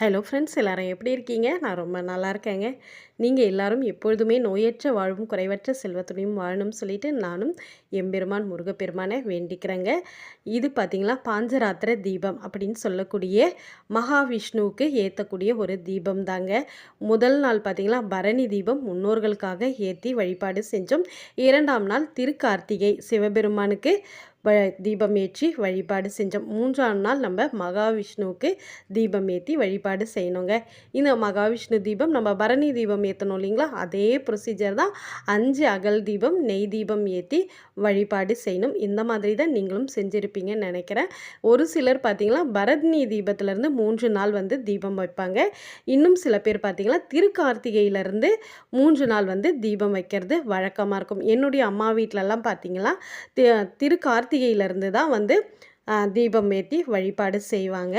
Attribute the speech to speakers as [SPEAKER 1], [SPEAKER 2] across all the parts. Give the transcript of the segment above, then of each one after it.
[SPEAKER 1] Hello friends எல்லாரும் எப்படி இருக்கீங்க? நான் ரொம்ப நல்லா இருக்கேங்க. நீங்கள் எல்லாரும் எப்பொழுதுமே நோயற்ற வாழ்வும் குறைவற்ற செல்வத்துடையும் வாழணும்னு சொல்லிட்டு நானும் எம்பெருமான் முருகப்பெருமானை வேண்டிக்கிறேங்க. இது பார்த்திங்களா பாஞ்சராத்திர தீபம் அப்படின்னு சொல்லக்கூடிய மகாவிஷ்ணுவுக்கு ஏற்றக்கூடிய ஒரு தீபம் தாங்க முதல் நாள் பார்த்திங்களா பரணி தீபம் முன்னோர்களுக்காக ஏற்றி வழிபாடு செஞ்சோம். இரண்டாம் நாள் திருக்கார்த்திகை சிவபெருமானுக்கு தீபம் ஏற்றி வழிபாடு செஞ்சோம் மூன்றாம் நாள் நம்ம மகாவிஷ்ணுவுக்கு தீபம் ஏற்றி வழிபாடு செய்யணுங்க. இந்த மகாவிஷ்ணு தீபம் நம்ம பரணி தீபம் ஏற்றணும் இல்லைங்களா? அதே ப்ரொசீஜர் தான் அஞ்சு அகல் தீபம் நெய் தீபம் ஏற்றி வழிபாடு செய்யணும். இந்த மாதிரி தான் நீங்களும் செஞ்சுருப்பீங்கன்னு நினைக்கிறேன். ஒரு சிலர் பார்த்தீங்கன்னா பரத்னி தீபத்துலேருந்து மூன்று நாள் வந்து தீபம் வைப்பாங்க. இன்னும் சில பேர் பார்த்தீங்கன்னா திருக்கார்த்திகையிலேருந்து மூன்று நாள் வந்து தீபம் வைக்கிறது வழக்கமாக இருக்கும். என்னுடைய அம்மா வீட்டிலலாம் பார்த்தீங்கன்னா திருக்கார்த்திகை கார்த்திகையிலேருந்து தான் வந்து தீபம் ஏற்றி வழிபாடு செய்வாங்க.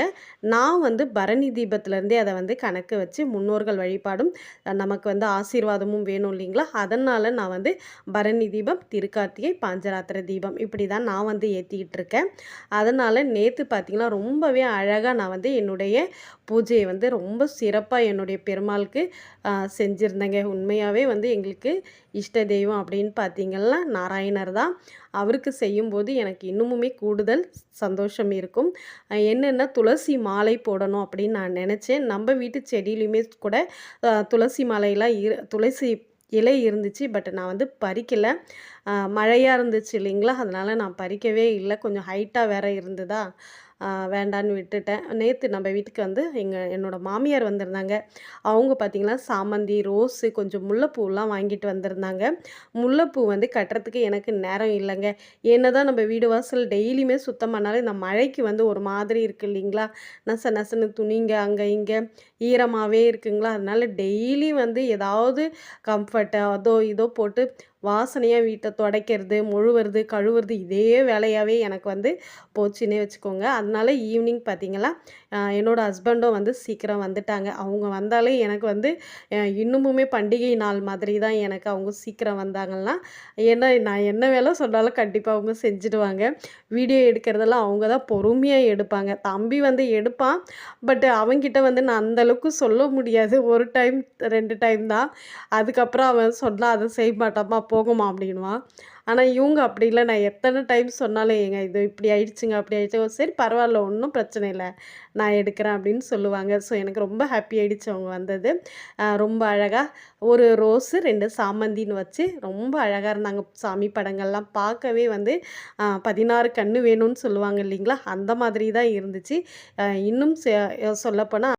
[SPEAKER 1] நான் வந்து பரணி தீபத்திலேருந்தே அதை வந்து கணக்கு வச்சு முன்னோர்கள் வழிபாடும் நமக்கு வந்து ஆசீர்வாதமும் வேணும் இல்லைங்களா? அதனால் நான் வந்து பரணி தீபம் திருக்கார்த்திகை பாஞ்சராத்திர தீபம் இப்படி தான் நான் வந்து ஏற்றிக்கிட்டு இருக்கேன். அதனால் நேற்று பார்த்திங்கன்னா ரொம்பவே அழகாக நான் வந்து என்னுடைய பூஜையை வந்து ரொம்ப சிறப்பாக என்னுடைய பெருமாளுக்கு செஞ்சுருந்தேங்க. உண்மையாகவே வந்து எங்களுக்கு இஷ்ட தெய்வம் அப்படின்னு பார்த்தீங்கன்னா நாராயணர் தான். அவருக்கு செய்யும்போது எனக்கு இன்னுமுமே கூடுதல் சந்தோஷம் இருக்கும். என்னென்னா துளசி மாலை போடணும் அப்படின்னு நான் நினச்சேன். நம்ம வீட்டு செடியிலையுமே கூட துளசி மாலையெல்லாம் இரு துளசி இலை இருந்துச்சு. பட் நான் வந்து பறிக்கலை. மழையாக இருந்துச்சு இல்லைங்களா? அதனால் நான் பறிக்கவே இல்லை. கொஞ்சம் ஹைட்டாக வேற இருந்ததா? வேண்டான்னு விட்டுட்டேன். நேற்று நம்ம வீட்டுக்கு வந்து எங்கள் என்னோடய மாமியார் வந்திருந்தாங்க. அவங்க பார்த்திங்கன்னா சாமந்தி ரோஸு கொஞ்சம் முல்லைப்பூலாம் வாங்கிட்டு வந்திருந்தாங்க. முல்லைப்பூ வந்து கட்டுறதுக்கு எனக்கு நேரம் இல்லைங்க. என்ன தான் நம்ம வீடு வாசல் டெய்லியுமே சுத்தம் பண்ணாலும் இந்த மழைக்கு வந்து ஒரு மாதிரி இருக்குது இல்லைங்களா? நச நசனு துணிங்க அங்கே இங்கே. ஈரமாகவே இருக்குங்களா? அதனால் டெய்லி வந்து ஏதாவது கம்ஃபர்ட்டு அதோ இதோ போட்டு வாசனையாக வீட்டை துடைக்கிறது முழுவுறது கழுவுறது இதே வேலையாகவே எனக்கு வந்து போச்சுன்னே வச்சுக்கோங்க. அதனால ஈவினிங் பார்த்திங்களா என்னோடய ஹஸ்பண்டும் வந்து சீக்கிரம் வந்துட்டாங்க. அவங்க வந்தாலே எனக்கு வந்து இன்னுமுமே பண்டிகை நாள் மாதிரி தான் எனக்கு அவங்க சீக்கிரம் வந்தாங்கன்னா ஏன்னா நான் என்ன வேலை சொன்னாலும் கண்டிப்பாக அவங்க செஞ்சுடுவாங்க. வீடியோ எடுக்கிறதெல்லாம் அவங்க தான் பொறுமையாக எடுப்பாங்க. தம்பி வந்து எடுப்பான் பட் அவங்கிட்ட வந்து நான் அந்தளவுக்கு சொல்ல முடியாது. ஒரு டைம் ரெண்டு டைம் தான். அதுக்கப்புறம் அவன் சொன்னால் அதை செய்ய மாட்டாமா போகுமா அப்படின்வான் ஆனால் இவங்க அப்படி இல்லை. நான் எத்தனை டைம் சொன்னாலும் ஏங்க இது இப்படி ஆயிடுச்சுங்க அப்படி ஆயிடுச்சு. சரி பரவாயில்ல ஒன்றும் பிரச்சனை இல்லை. நான் எடுக்கிறேன் அப்படின்னு சொல்லுவாங்க. ஸோ எனக்கு ரொம்ப ஹாப்பி ஆகிடுச்சு அவங்க வந்தது. ரொம்ப அழகாக ஒரு ரோஸு ரெண்டு சாமந்தின்னு வச்சு ரொம்ப அழகாக இருந்தாங்க. சாமி படங்கள்லாம் பார்க்கவே வந்து பதினாறு கன்று வேணும்னு சொல்லுவாங்க இல்லைங்களா? அந்த மாதிரி தான் இருந்துச்சு. இன்னும் சொல்லப்போனால்